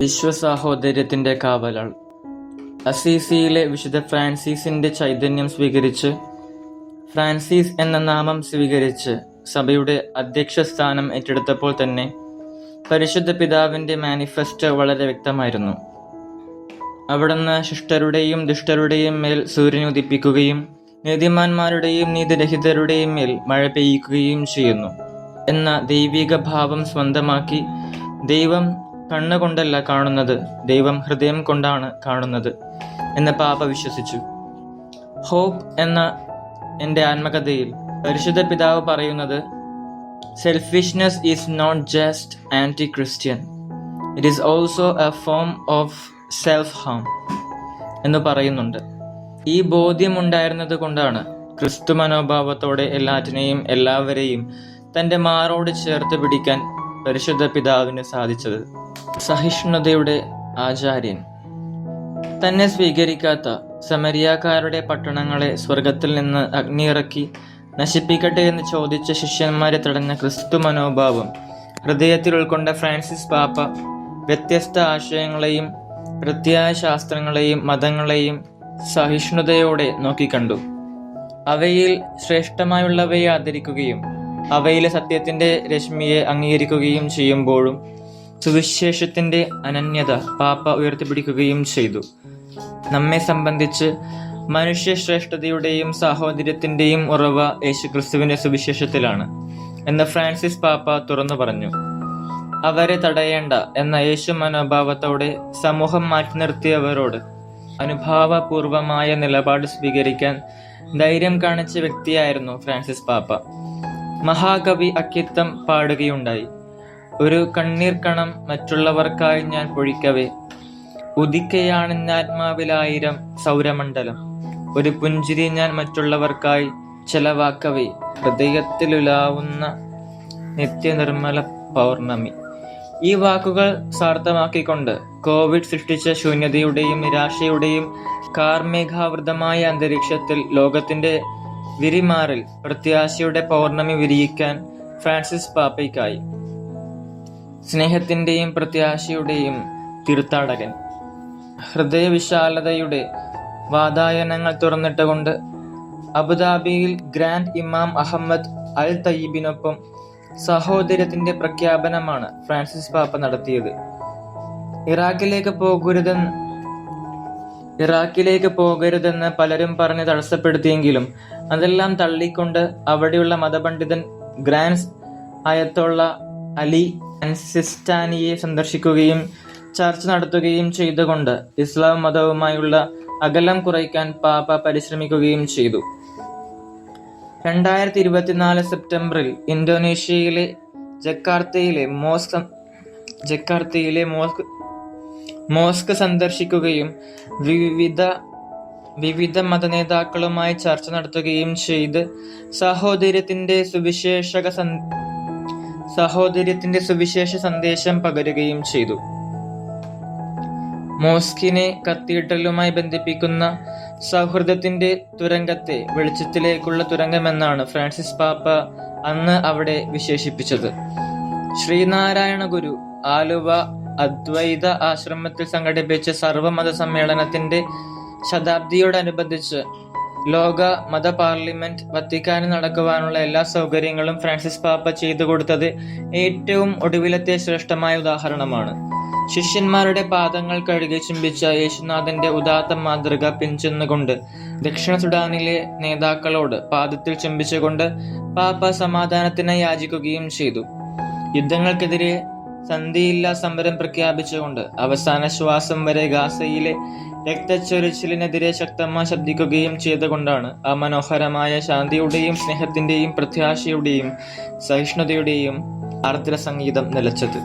വിശ്വസാഹോദര്യത്തിന്റെ കാവലാൾ. അസീസിയിലെ വിശുദ്ധ ഫ്രാൻസിസിന്റെ ചൈതന്യം സ്വീകരിച്ച് ഫ്രാൻസിസ് എന്ന നാമം സ്വീകരിച്ച് സഭയുടെ അധ്യക്ഷ സ്ഥാനം ഏറ്റെടുത്തപ്പോൾ തന്നെ പരിശുദ്ധ പിതാവിന്റെ മാനിഫെസ്റ്റോ വളരെ വ്യക്തമായിരുന്നു. അവിടുന്ന് ശിഷ്ടരുടെയും ദുഷ്ടരുടെയും മേൽ സൂര്യനുദിപ്പിക്കുകയും നീതിമാന്മാരുടെയും നീതിരഹിതരുടെയും മേൽ മഴ പെയ്യിക്കുകയും ചെയ്യുന്നു. എന്ന ദൈവിക ഭാവം സ്വന്തമാക്കി ദൈവം കണ്ണുകൊണ്ടല്ല കാണുന്നത് ദൈവം ഹൃദയം കൊണ്ടാണ് കാണുന്നത് എന്ന് പാപ വിശ്വസിച്ചു. ഹോപ്പ് എന്ന എന്റെ ആത്മകഥയിൽ പരിശുദ്ധ പിതാവ് പറയുന്നത് selfishness is not just anti Christian it is also a form of self harm എന്ന് പറയുന്നുണ്ട്. ഈ ബോധ്യമുണ്ടായിരുന്നത് കൊണ്ടാണ് ക്രിസ്തു മനോഭാവത്തോടെ എല്ലാറ്റിനെയും എല്ലാവരെയും തന്റെ മാറോട് ചേർത്ത് പിടിക്കാൻ പരിശുദ്ധ പിതാവിന് സാധിച്ചത്. സഹിഷ്ണുതയുടെ ആചാര്യൻ. തന്നെ സ്വീകരിക്കാത്ത സമരിയാക്കാരുടെ പട്ടണങ്ങളെ സ്വർഗത്തിൽ നിന്ന് അഗ്നിയിറക്കി നശിപ്പിക്കട്ടെ എന്ന് ചോദിച്ച ശിഷ്യന്മാരെ തടഞ്ഞ ക്രിസ്തു മനോഭാവം ഹൃദയത്തിൽ ഉൾക്കൊണ്ട ഫ്രാൻസിസ് പാപ്പ വ്യത്യസ്ത ആശയങ്ങളെയും പ്രത്യായ ശാസ്ത്രങ്ങളെയും മതങ്ങളെയും സഹിഷ്ണുതയോടെ നോക്കിക്കണ്ടു. അവയിൽ ശ്രേഷ്ഠമായുള്ളവയെ ആദരിക്കുകയും അവയിലെ സത്യത്തിന്റെ രശ്മിയെ അംഗീകരിക്കുകയും ചെയ്യുമ്പോഴും സുവിശേഷത്തിന്റെ അനന്യത പാപ്പ ഉയർത്തിപ്പിടിക്കുകയും ചെയ്തു. നമ്മെ സംബന്ധിച്ച് മനുഷ്യ ശ്രേഷ്ഠതയുടെയും സാഹോദര്യത്തിന്റെയും ഉറവ യേശുക്രിസ്തുവിന്റെ സുവിശേഷത്തിലാണ് എന്ന് ഫ്രാൻസിസ് പാപ്പ തുറന്നു പറഞ്ഞു. അവരെ തടയേണ്ട എന്ന യേശു മനോഭാവത്തോടെ സമൂഹം മാറ്റി നിർത്തിയവരോട് അനുഭാവപൂർവമായ നിലപാട് സ്വീകരിക്കാൻ ധൈര്യം കാണിച്ച വ്യക്തിയായിരുന്നു ഫ്രാൻസിസ് പാപ്പ. മഹാകവി അക്കിത്തം പാടുകയുണ്ടായി. ഒരു കണ്ണീർ കണം മറ്റുള്ളവർക്കായി ഞാൻ പൊഴിക്കവേ ഉദിക്കയാണെന്നാത്മാവിലായിരം സൗരമണ്ഡലം. ഒരു പുഞ്ചിരി ഞാൻ മറ്റുള്ളവർക്കായി ചെലവാക്കവേ. ഹൃദയത്തിലുലാവുന്ന നിത്യനിർമ്മല പൗർണമി. ഈ വാക്കുകൾ സാർത്ഥമാക്കിക്കൊണ്ട് കോവിഡ് സൃഷ്ടിച്ച ശൂന്യതയുടെയും നിരാശയുടെയും കാർമേഘാവൃതമായ അന്തരീക്ഷത്തിൽ ലോകത്തിന്റെ വിരിമാറിൽ പ്രത്യാശയുടെ പൗർണമി വിരിയിക്കാൻ ഫ്രാൻസിസ് പാപ്പയ്ക്കായി. സ്നേഹത്തിന്റെയും പ്രത്യാശയുടെയും തീർത്ഥാടകൻ. ഹൃദയവിശാലതയുടെ വാതായനങ്ങൾ തുറന്നിട്ടുകൊണ്ട് അബുദാബിയിൽ ഗ്രാൻഡ് ഇമാം അഹമ്മദ് അൽ തയ്യിബിനൊപ്പം സഹോദര്യത്തിന്റെ പ്രഖ്യാപനമാണ് ഫ്രാൻസിസ് പാപ്പ നടത്തിയത്. ഇറാഖിലേക്ക് പോകരുതെന്ന് ഇറാഖിലേക്ക് പോകരുതെന്ന് പലരും പറഞ്ഞ് തടസ്സപ്പെടുത്തിയെങ്കിലും അതെല്ലാം തള്ളിക്കൊണ്ട് അവിടെയുള്ള മതപണ്ഡിതൻ ഗ്രാൻസ് അയത്തുള്ള അലി അൻസിസ്റ്റാനിയെ സന്ദർശിക്കുകയും ചർച്ച നടത്തുകയും ചെയ്തുകൊണ്ട് ഇസ്ലാം മതവുമായുള്ള അകലം കുറയ്ക്കാൻ പാപ്പ പരിശ്രമിക്കുകയും ചെയ്തു. രണ്ടായിരത്തി ഇരുപത്തിനാല് സെപ്റ്റംബറിൽ ഇന്തോനേഷ്യയിലെ ജക്കാർത്തയിലെ മോസ്ക് ജക്കാർത്തയിലെ മോസ്ക് മോസ്ക് സന്ദർശിക്കുകയും വിവിധ വിവിധ മതനേതാക്കളുമായി ചർച്ച നടത്തുകയും ചെയ്ത് സഹോദര്യത്തിന്റെ സുവിശേഷക സഹോദര്യത്തിന്റെ സുവിശേഷ സന്ദേശം പകരുകയും ചെയ്തു. മോസ്കിനെ കത്തീഡ്രലുമായി ബന്ധിപ്പിക്കുന്ന സൗഹൃദത്തിന്റെ തുരങ്കത്തെ വെളിച്ചത്തിലേക്കുള്ള തുരങ്കമെന്നാണ് ഫ്രാൻസിസ് പാപ്പ അന്ന് അവിടെ വിശേഷിപ്പിച്ചത്. ശ്രീനാരായണ ഗുരു ആലുവ അദ്വൈത ആശ്രമത്തിൽ സംഘടിപ്പിച്ച സർവമത സമ്മേളനത്തിന്റെ ശതാബ്ദിയോടനുബന്ധിച്ച് ലോക മത പാർലമെന്റ് വത്തിക്കാനിൽ നടക്കുവാനുള്ള എല്ലാ സൗകര്യങ്ങളും ഫ്രാൻസിസ് പാപ്പ ചെയ്തു കൊടുത്തത് ഏറ്റവും ഒടുവിലത്തെ ശ്രേഷ്ഠമായ ഉദാഹരണമാണ്. ശിഷ്യന്മാരുടെ പാദങ്ങൾ കഴുകി ചുംബിച്ച യേശുനാഥന്റെ ഉദാത്ത മാതൃക പിഞ്ചെന്നുകൊണ്ട് ദക്ഷിണ സുഡാനിലെ നേതാക്കളോട് പാദത്തിൽ ചുംബിച്ചുകൊണ്ട് പാപ്പ സമാധാനത്തിനായി യാചിക്കുകയും ചെയ്തു. യുദ്ധങ്ങൾക്കെതിരെ സന്ധിയില്ലാ സമരം പ്രഖ്യാപിച്ചുകൊണ്ട് അവസാന ശ്വാസം വരെ ഗാസയിലെ രക്തച്ചൊരിച്ചിലിനെതിരെ ശക്തമായി ശബ്ദിക്കുകയും ചെയ്തുകൊണ്ടാണ് ആ മനോഹരമായ ശാന്തിയുടെയും സ്നേഹത്തിന്റെയും പ്രത്യാശയുടെയും സഹിഷ്ണുതയുടെയും ആർദ്ര സംഗീതം നിലച്ചത്.